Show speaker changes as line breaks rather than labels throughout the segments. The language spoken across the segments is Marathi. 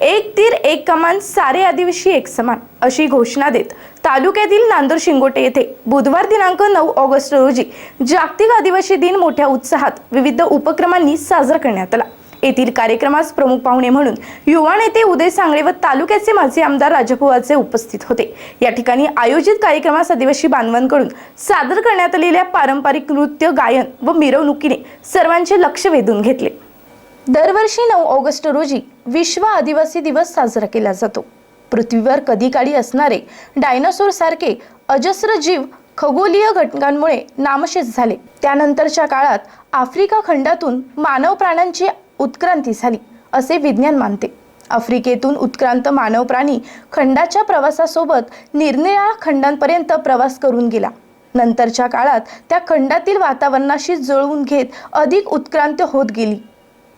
एक तीर एक कमान सारे आदिवासी एक समान अशी घोषणा देत तालुक्यातील नांदूर शिंगोटे येथे बुधवार दिनांक नऊ ऑगस्ट रोजी जागतिक आदिवासी दिन मोठ्या उत्साहात विविध उपक्रमांनी साजरा करण्यात आला. येथील कार्यक्रमास प्रमुख पाहुणे म्हणून युवा नेते उदय सांगळे व तालुक्याचे माजी आमदार राजभुवाचे उपस्थित होते. या ठिकाणी आयोजित कार्यक्रमास आदिवासी बांधवांकडून सादर करण्यात आलेल्या पारंपरिक नृत्य गायन व मिरवणुकीने सर्वांचे लक्ष वेधून घेतले. दरवर्षी नऊ ऑगस्ट रोजी विश्व आदिवासी दिवस साजरा केला जातो. पृथ्वीवर कधी काळी असणारे डायनासोर सारखे अजस्र जीव खगोलीय घटकांमुळे नामशेष झाले. त्यानंतरच्या काळात आफ्रिका खंडातून मानव प्राण्यांची उत्क्रांती झाली असे विज्ञान मानते. आफ्रिकेतून उत्क्रांत मानव प्राणी खंडाच्या प्रवासासोबत निरनिराळ्या खंडांपर्यंत प्रवास करून गेला. नंतरच्या काळात त्या खंडातील वातावरणाशी जुळवून घेत अधिक उत्क्रांत होत गेली.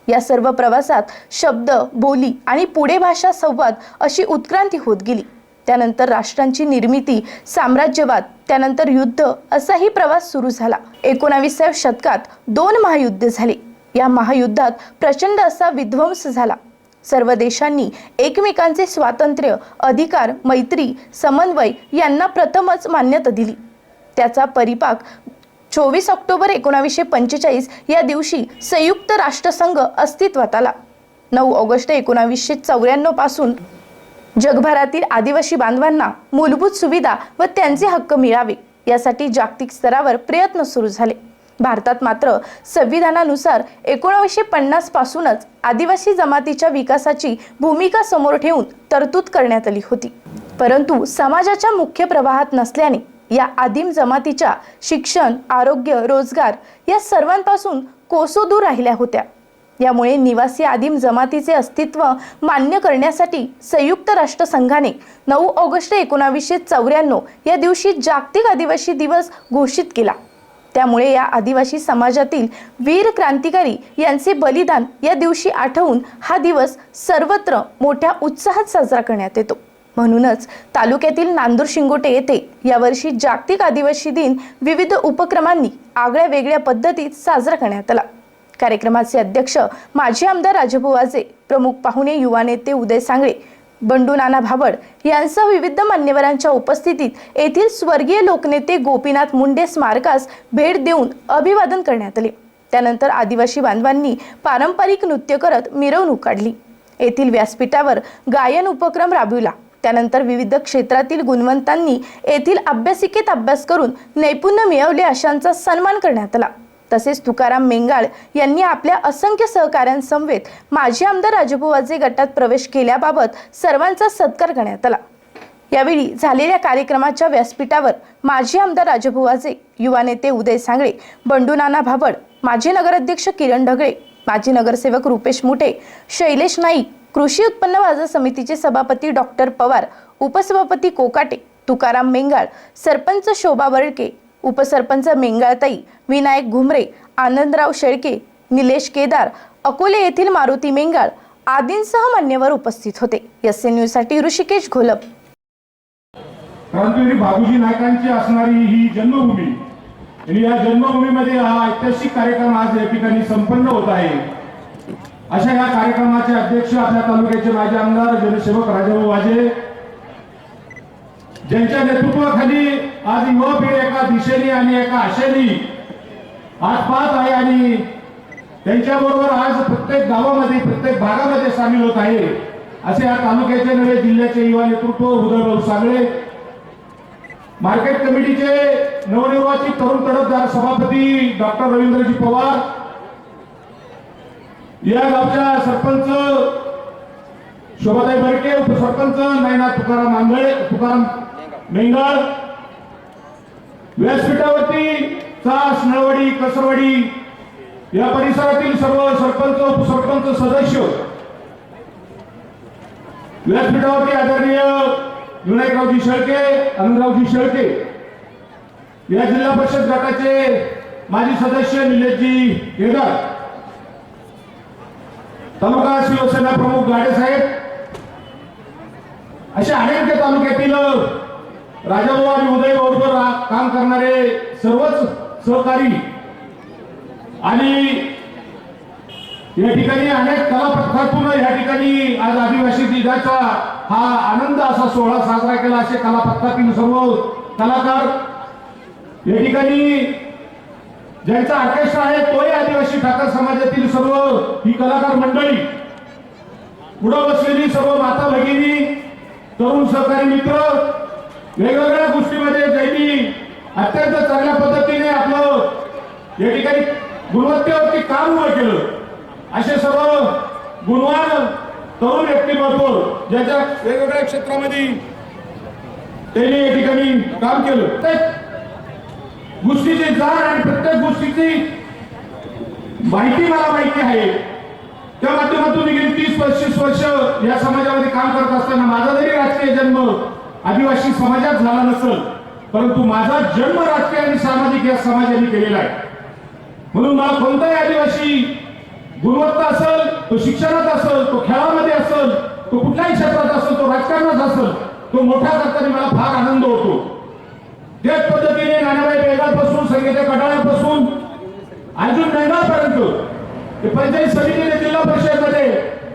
या सर्व प्रवासात शब्द बोली आणि पुढे भाषा संवाद अशी उत्क्रांती होत गेली. त्यानंतर राष्ट्रांची निर्मिती साम्राज्यवाद त्यानंतर युद्ध असाही प्रवास सुरू झाला. एकोणावीसाव्या शतकात दोन महायुद्ध झाले. या महायुद्धात प्रचंड असा विध्वंस झाला. सर्व देशांनी एकमेकांचे स्वातंत्र्य अधिकार मैत्री समन्वय यांना प्रथमच मान्यता दिली. त्याचा परिपाक चोवीस ऑक्टोबर एकोणावीसशे पंचेचाळीस या दिवशी संयुक्त राष्ट्रसंघ अस्तित्वात आला. नऊ ऑगस्ट एकोणावीसशे चौऱ्याण्णवपासून जगभरातील आदिवासी बांधवांना मूलभूत सुविधा व त्यांचे हक्क मिळावे यासाठी जागतिक स्तरावर प्रयत्न सुरू झाले. भारतात मात्र संविधानानुसार एकोणावीसशे पन्नास पासूनच आदिवासी जमातीच्या विकासाची भूमिका समोर ठेवून तरतूद करण्यात आली होती. परंतु समाजाच्या मुख्य प्रवाहात नसल्याने या आदिम जमातीच्या शिक्षण आरोग्य रोजगार या सर्वांपासून कोसो दूर राहिल्या होत्या. यामुळे निवासी आदिम जमातीचे अस्तित्व मान्य करण्यासाठी संयुक्त राष्ट्रसंघाने नऊ ऑगस्ट एकोणावीसशे चौऱ्याण्णव या दिवशी जागतिक आदिवासी दिवस घोषित केला. त्यामुळे या आदिवासी समाजातील वीर क्रांतिकारी यांचे बलिदान या दिवशी आठवून हा दिवस सर्वत्र मोठ्या उत्साहात साजरा करण्यात येतो. म्हणूनच तालुक्यातील नांदूर शिंगोटे येथे यावर्षी जागतिक आदिवासी दिन विविध उपक्रमांनी आगळ्या वेगळ्या पद्धतीत साजरा करण्यात आला. कार्यक्रमाचे अध्यक्ष माजी आमदार राजभू वाजे प्रमुख पाहुणे युवा नेते उदय सांगळे बंडू नाना भाबड यांसह विविध मान्यवरांच्या उपस्थितीत येथील स्वर्गीय लोकनेते गोपीनाथ मुंडे स्मारकास भेट देऊन अभिवादन करण्यात आले. त्यानंतर आदिवासी बांधवांनी पारंपरिक नृत्य करत मिरवणूक काढली. येथील व्यासपीठावर गायन उपक्रम राबविला. त्यानंतर विविध क्षेत्रातील गुणवंतांनी येथील अभ्यासिकेत अभ्यास करून नैपुण्य मिळवले अशांचा सन्मान करण्यात आला. तसेच तुकाराम मेंगाळ यांनी आपल्या असंख्य सहकाऱ्यांसमवेत माजी आमदार राजभुवाचे गटात प्रवेश केल्याबाबत सर्वांचा सत्कार करण्यात आला. यावेळी झालेल्या कार्यक्रमाच्या व्यासपीठावर माजी आमदार राजभुवाजे युवा नेते उदय सांगळे बंडू नाना भाबड माजी नगराध्यक्ष किरण ढगळे माजी नगरसेवक रुपेश मुठे शैलेश नाईक कृषी उत्पन्न बाजार समितीचे सभापती डॉक्टर पवार उपसभापती कोकाटे तुकाराम मेंगाळ सरपंच शोभा बर्डके उपसरपंच मेंगाळताई विनायक घुमरे आनंदराव शेळके निलेश केदार अकोले येथील मारुती मेंगाळ आदींसह मान्यवर उपस्थित होते. एस एन न्यूजसाठी ऋषिकेश घोलप.
क्रांतीवीर बाबूजी नायकांची असणारी ही जन्मभूमी आणि या जन्मभूमीमध्ये हा ऐतिहासिक कार्यक्रम आज या ठिकाणी संपन्न होत आहे. अशा या कार्यक्रमाचे अध्यक्ष आपल्या तालुक्याचे माजी आमदार जनसेवक राजाभाऊ वाजे. ज्यांच्या नेतृत्वाखाली आज युवा पिढी एका दिशेने आणि एका आशेने आज पाहत आहे आणि त्यांच्याबरोबर आज प्रत्येक गावामध्ये प्रत्येक भागामध्ये सामील होत आहे असे या तालुक्याचे नव्हे जिल्ह्याचे युवा नेतृत्व उदयभाऊ सागळे. मार्केट कमिटीचे नवनिर्वाचित तरुण तडफदार सभापती डॉक्टर रवींद्रजी पवार या गावच्या सरपंच शोभाताई बरके उपसरपंच नायनाथ तुकाराम आंधळे तुकाराम मेंगाळ व्यासपीठावरती चास नळवडी कसरवाडी या परिसरातील सर्व सरपंच उपसरपंच सदस्य व्यासपीठावरती आदरणीय विनायकरावजी शेळके आनंदरावजी शेळके या जिल्हा परिषद गटाचे माजी सदस्य निलेशजी केदार तालुका शिवसेना प्रमुख गाडे साहेब अशा अनेक तालुक्यातील राजाभाऊ आणि उदय बरोबर काम करणारे सर्वच सहकारी आणि या ठिकाणी अनेक कला पथकातून या ठिकाणी आज आदिवासी दिनाचा हा आनंद असा सोहळा साजरा केला असे कला पथकातील सर्व कलाकार या ठिकाणी ज्यांचा ऑर्केस्ट्रा आहे तोही आदिवासी ठाकर समाजातील सर्व ही कलाकार मंडळी. पुढं बसलेली सर्व माता भगिनी तरुण सहकारी मित्र वेगवेगळ्या गोष्टीमध्ये ज्यांनी अत्यंत चांगल्या पद्धतीने आपलं या ठिकाणी गुणवत्तेवरती काम उभं केलं. असे सर्व गुणवान तरुण व्यक्तिमत्व ज्याच्या वेगवेगळ्या क्षेत्रामध्ये त्यांनी या ठिकाणी काम केलं. गोष्टीचे जाण आणि प्रत्येक गोष्टीची माहिती मला माहिती आहे. त्या माध्यमातून मी गेली तीस पस्तीस वर्ष या समाजामध्ये काम करत असताना माझा जरी राजकीय जन्म आदिवासी समाजात झाला नसेल परंतु माझा जन्म राजकीय आणि सामाजिक या समाजाने केलेला आहे. म्हणून मला कोणताही आदिवासी गुणवत्ता असेल तो शिक्षणात असेल तो खेळामध्ये असेल तो कुठल्याही क्षेत्रात असेल तो राजकारणात असेल तो मोठा करताना मला फार आनंद होतो. त्याच पद्धतीने नानाबाई बेगापासून संगीता कटाळ्यापासून अर्जुन मेंढापर्यंत ते पंचायत समितीने जिल्हा परिषदमध्ये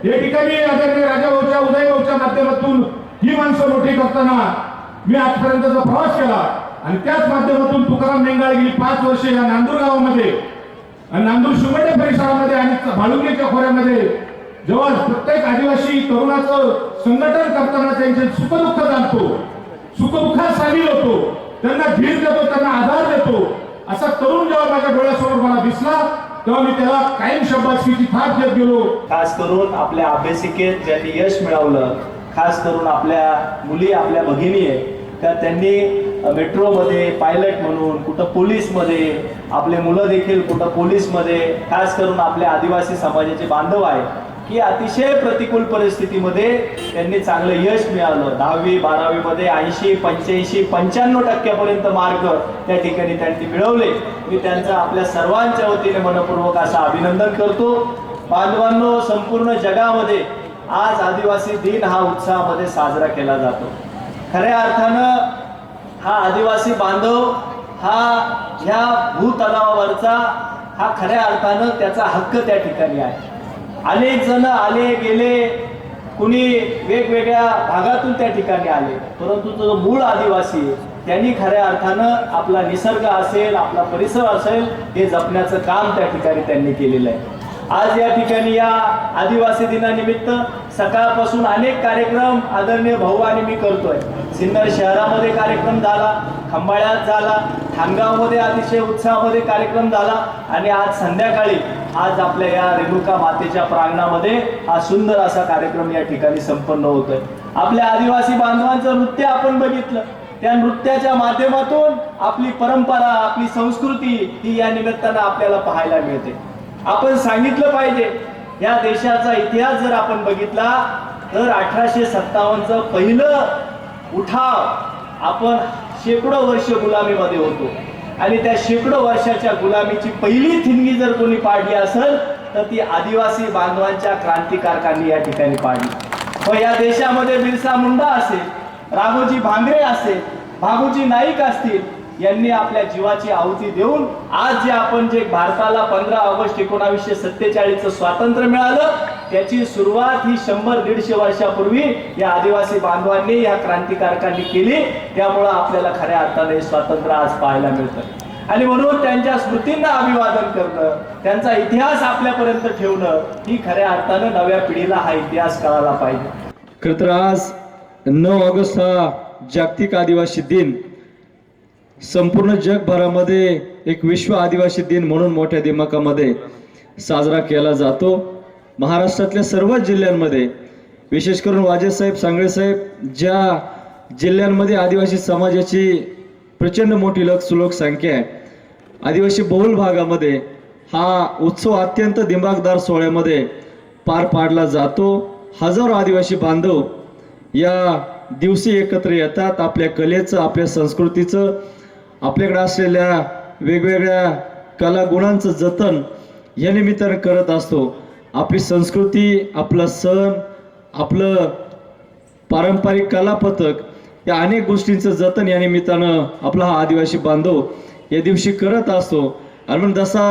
या ठिकाणी आदरणीय राजाभाऊच्या उदयभाऊच्या माध्यमातून ही माणसं मोठी करताना मी आजपर्यंतचा प्रवास केला आणि त्याच माध्यमातून तुकाराम नेंगाळ गेली पाच वर्षे या नांदूर गावामध्ये. आणि नांदूर शिवडे परिसरामध्ये आणि भालुंगेच्या खोऱ्यामध्ये जेव्हा प्रत्येक आदिवासी तरुणाचं संघटन करताना त्यांचे सुखदुःख जाणतो. सुखदुःखात सामील होतो. त्यांना धीर देतो त्यांना आधार देतो. असा तरुण जेव्हा माझ्या डोळ्यासमोर मला दिसला तेव्हा मी त्याला कायम शब्दाची थाप देत गेलो.
खास करून आपल्या अभ्यासिकेत ज्यांनी यश मिळवलं खास करून आपल्या मुली आपल्या भगिनी आहे त्या त्यांनी मेट्रोमध्ये पायलट म्हणून कुठं पोलीसमध्ये आपले मुलं देखील कुठं पोलीसमध्ये खास करून आपल्या आदिवासी समाजाचे बांधव आहे की अतिशय प्रतिकूल परिस्थितीमध्ये त्यांनी चांगलं यश मिळालं. दहावी बारावीमध्ये ऐंशी पंच्याऐंशी पंच्याण्णव टक्क्यापर्यंत मार्क त्या ठिकाणी त्यांनी मिळवले. मी त्यांचं आपल्या सर्वांच्या वतीने मनपूर्वक असं अभिनंदन करतो. बांधवांनो संपूर्ण जगामध्ये आज आदिवासी दिन हा उत्साहामध्ये साजरा केला जातो. खऱ्या अर्थानं हा आदिवासी बांधव हा ह्या भूतलावावरचा हा खऱ्या अर्थानं त्याचा हक्क त्या ठिकाणी आहे. अनेक जण आले गेले. कुणी वेगवेगळ्या भागातून त्या ठिकाणी आले. परंतु जो मूळ आदिवासी आहे, त्यांनी खऱ्या अर्थानं आपला निसर्ग असेल आपला परिसर असेल हे जपण्याचं काम त्या ठिकाणी त्यांनी केलेलं आहे. आज या ठिकाणी या आदिवासी दिनानिमित्त सकाळपासून अनेक कार्यक्रम आदरणीय भाऊ आणि मी करतोय. सिन्नर शहरामध्ये कार्यक्रम झाला. खंबाळ्यात झाला. ठाणगावमध्ये अतिशय उत्साहामध्ये कार्यक्रम झाला. आणि आज संध्याकाळी आज आपल्या या रेणुका मातेच्या प्रांगणामध्ये हा सुंदर असा कार्यक्रम या ठिकाणी संपन्न होतोय. आपल्या आदिवासी बांधवांचं नृत्य आपण बघितलं. त्या नृत्याच्या माध्यमातून आपली परंपरा आपली संस्कृती ही या निमित्तानं आपल्याला पाहायला मिळते. आपण सांगितलं पाहिजे या देशाचा इतिहास जर आपण बघितला तर अठराशे सत्तावन्नचं पहिलं उठाव आपण शेकडो वर्ष गुलामीमध्ये होतो. आणि त्या शेकडो वर्षाच्या गुलामीची पहिली थिंगी जर कोणी पाडली असेल तर ती आदिवासी बांधवांच्या क्रांतिकारकांनी या ठिकाणी पाडली. व या देशामध्ये बिरसा मुंडा असेल राघोजी भांगरे असेल भागोजी नाईक असतील यांनी आपल्या जीवाची आहुती देऊन आज जे आपण जे भारताला पंधरा ऑगस्ट एकोणावीसशे सत्तेचाळीसचं स्वातंत्र्य मिळालं त्याची सुरुवात ही शंभर दीडशे वर्षापूर्वी या आदिवासी बांधवांनी या क्रांतिकारकांनी केली. त्यामुळं आपल्याला खऱ्या अर्थाने स्वातंत्र्य आज पाहायला मिळतं. आणि म्हणून त्यांच्या स्मृतींना अभिवादन करणं त्यांचा इतिहास आपल्यापर्यंत ठेवणं ही खऱ्या अर्थानं नव्या पिढीला हा इतिहास कळायला पाहिजे.
खरं तर आज नऊ ऑगस्ट हा जागतिक आदिवासी दिन. संपूर्ण जगभरामध्ये एक विश्व आदिवासी दिन म्हणून मोठ्या दिमाकामध्ये साजरा केला जातो. महाराष्ट्रातल्या सर्वच जिल्ह्यांमध्ये विशेष करून वाजेसाहेब सांगळेसाहेब ज्या जिल्ह्यांमध्ये आदिवासी समाजाची प्रचंड मोठी लोक लोकसंख्या आहे आदिवासी बहुल भागामध्ये हा उत्सव अत्यंत दिमागदार सोहळ्यामध्ये पार पाडला जातो. हजारो आदिवासी बांधव या दिवशी एकत्र येतात आपल्या कलेचं आपल्या संस्कृतीचं आपल्याकडे असलेल्या वेगवेगळ्या कलागुणांचं जतन या निमित्तानं करत असतो. आपली संस्कृती आपला सण आपलं पारंपरिक कला पथक या अनेक गोष्टींचं जतन या निमित्तानं आपला हा आदिवासी बांधव या दिवशी करत असतो. आणि म्हणून जसा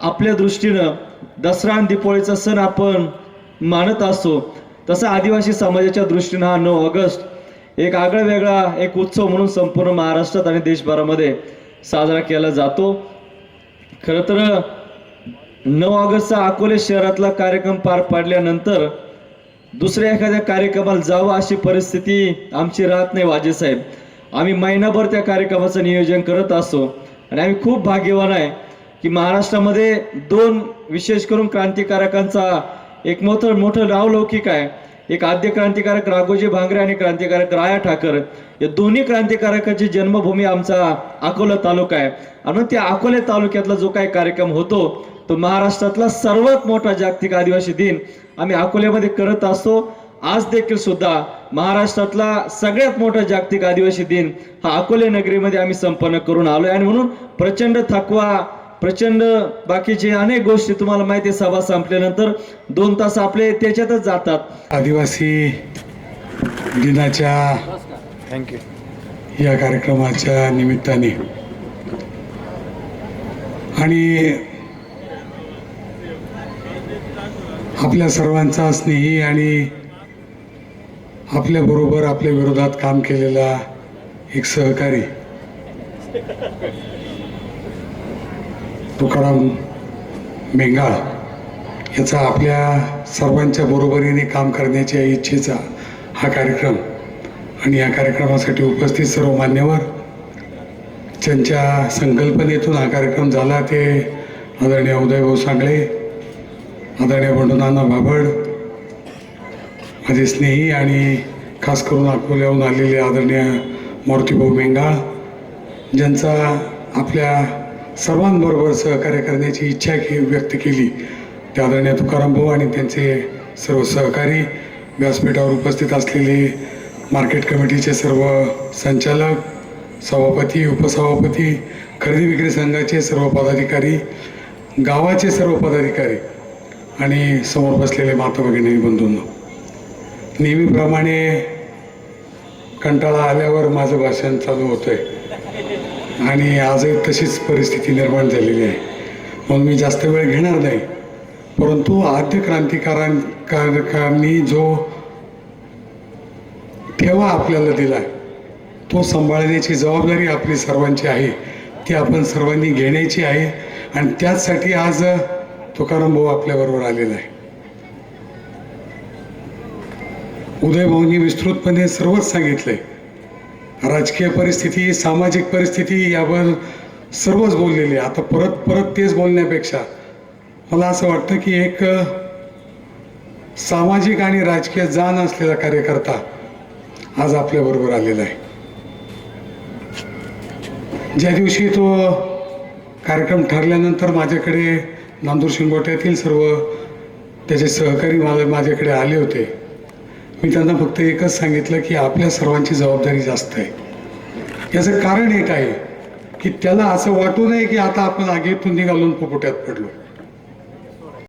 आपल्या दृष्टीनं दसरा आणि दिपावळीचा सण आपण मानत असतो तसा आदिवासी समाजाच्या दृष्टीनं हा नऊ ऑगस्ट एक आगळा वेगळा एक उत्सव म्हणून संपूर्ण महाराष्ट्रात आणि देशभरामध्ये साजरा केला जातो. खरं तर नऊ ऑगस्टचा अकोले शहरातला कार्यक्रम पार पाडल्यानंतर दुसऱ्या एखाद्या कार्यक्रमाला जावं अशी परिस्थिती आमची राहत नाही वाजे साहेब. आम्ही महिनाभर त्या कार्यक्रमाचं नियोजन करत असतो. आणि आम्ही खूप भाग्यवान आहे की महाराष्ट्रामध्ये दोन विशेष करून क्रांतिकारकांचा एक मोठं मोठं नावलौकिक आहे. एक आद्य क्रांतिकारक राघोजी भांगरे आणि क्रांतिकारक राया ठाकर. या दोन्ही क्रांतिकारकाची जन्मभूमी आमचा अकोला तालुका आहे. आणि त्या अकोले तालुक्यातला जो काही कार्यक्रम होतो तो महाराष्ट्रातला सर्वात मोठा जागतिक आदिवासी दिन आम्ही अकोल्यामध्ये करत असतो. आज देखील सुद्धा महाराष्ट्रातला सगळ्यात मोठा जागतिक आदिवासी दिन हा अकोले नगरीमध्ये आम्ही संपन्न करून आलोय. आणि म्हणून प्रचंड थकवा प्रचंड बाकीचे अनेक गोष्टी तुम्हाला माहिती आहे सभा संपल्यानंतर दोन तास आपले त्याच्यातच जातात.
आदिवासी दिनाच्या या कार्यक्रमाच्या निमित्ताने आणि आपल्या सर्वांचा स्नेही आणि आपल्याबरोबर आपल्या विरोधात काम केलेला एक सहकारी. तुकाराम बेंगाळ याचा आपल्या सर्वांच्या बरोबरीने काम करण्याच्या इच्छेचा हा कार्यक्रम आणि या कार्यक्रमासाठी उपस्थित सर्व मान्यवर ज्यांच्या संकल्पनेतून हा कार्यक्रम झाला ते आदरणीय उदयभाऊ सांगळे आदरणीय बंडूनाना बाबड माझे स्नेही आणि खास करून अकोल्याहून आलेले आदरणीय मारुतीभाऊ मेंगा ज्यांचा आपल्या सर्वांबरोबर सहकार्य करण्याची इच्छा के व्यक्त केली. त्या आदरणीय तुकाराम भाऊ आणि त्यांचे सर्व सहकारी व्यासपीठावर उपस्थित असलेले मार्केट कमिटीचे सर्व संचालक सभापती उपसभापती खरेदी विक्री संघाचे सर्व पदाधिकारी गावाचे सर्व पदाधिकारी आणि समोर बसलेले माता भगिनी बंधूंना नेहमीप्रमाणे कंटाळा आल्यावर माझं भाषण चालू होतं आहे आणि आजही तशीच परिस्थिती निर्माण झालेली आहे. म्हणून मी जास्त वेळ घेणार नाही. परंतु आद्य क्रांतिकारकांनी जो ठेवा आपल्याला दिला आहे तो सांभाळण्याची जबाबदारी आपली सर्वांची आहे. ती आपण सर्वांनी घेण्याची आहे. आणि त्याचसाठी आज तुकाराम भाऊ आपल्याबरोबर आलेला आहे. उदय भाऊंनी विस्तृतपणे सर्वच सांगितलंय. राजकीय परिस्थिती सामाजिक परिस्थिती यावर सर्वच बोललेले आहे. आता परत परत तेच बोलण्यापेक्षा मला असं वाटतं की एक सामाजिक आणि राजकीय जाण असलेला कार्यकर्ता आज आपल्याबरोबर आलेला आहे. ज्या दिवशी तो कार्यक्रम ठरल्यानंतर माझ्याकडे नांदूर शिंगोट्यातील सर्व त्याचे सहकारी मला माझ्याकडे आले होते. मी त्यांना फक्त एकच सांगितलं की आपल्या सर्वांची जबाबदारी जास्त आहे. याचं कारण एक आहे की त्याला असं वाटू नये की आता आपण आगीतून निघालून पोपट्यात पडलो.